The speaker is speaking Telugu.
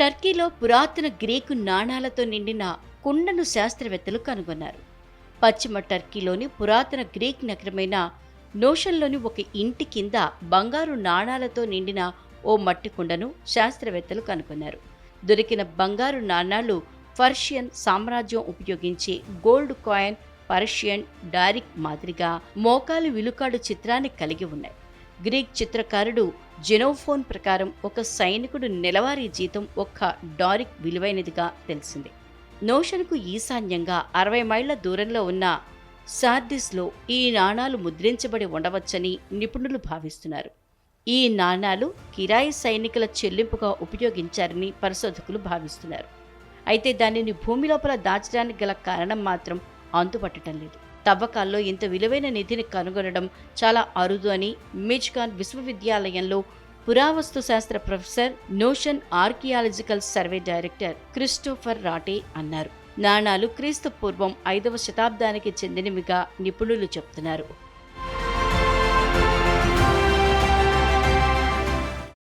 టర్కీలో పురాతన గ్రీకు నాణాలతో నిండిన కుండను శాస్త్రవేత్తలు కనుగొన్నారు. పశ్చిమ టర్కీలోని పురాతన గ్రీక్ నగరమైన నోషన్లోని ఒక ఇంటి కింద బంగారు నాణాలతో నిండిన ఓ మట్టి కుండను శాస్త్రవేత్తలు కనుగొన్నారు. దొరికిన బంగారు నాణాలు పర్షియన్ సామ్రాజ్యం ఉపయోగించే గోల్డ్ కాయిన్ పర్షియన్ డారిక్ మాదిరిగా మోకాలు విలుకాడు చిత్రాన్ని కలిగి ఉన్నాయి. గ్రీక్ చిత్రకారుడు జెనోఫోన్ ప్రకారం ఒక సైనికుడు నెలవారీ జీతం ఒక్క డారిక్ విలువైనదిగా తెలిసింది. నోషన్కు ఈశాన్యంగా అరవై మైళ్ళ దూరంలో ఉన్న సార్డిస్లో ఈ నాణాలు ముద్రించబడి ఉండవచ్చని నిపుణులు భావిస్తున్నారు. ఈ నాణాలు కిరాయి సైనికుల చెల్లింపుగా ఉపయోగించారని పరిశోధకులు భావిస్తున్నారు. అయితే దానిని భూమి లోపల దాచడానికి గల కారణం మాత్రం అందుపట్టడం లేదు. తవ్వకాల్లో ఇంత విలువైన నిధిని కనుగొనడం చాలా అరుదు అని మిజ్ఖాన్ విశ్వవిద్యాలయంలో పురావస్తు శాస్త్ర ప్రొఫెసర్ నోషన్ ఆర్కియాలజికల్ సర్వే డైరెక్టర్ క్రిస్టోఫర్ రాటే అన్నారు. నాణాలు క్రీస్తు పూర్వం ఐదవ శతాబ్దానికి చెందినవిగా నిపుణులు చెప్తున్నారు.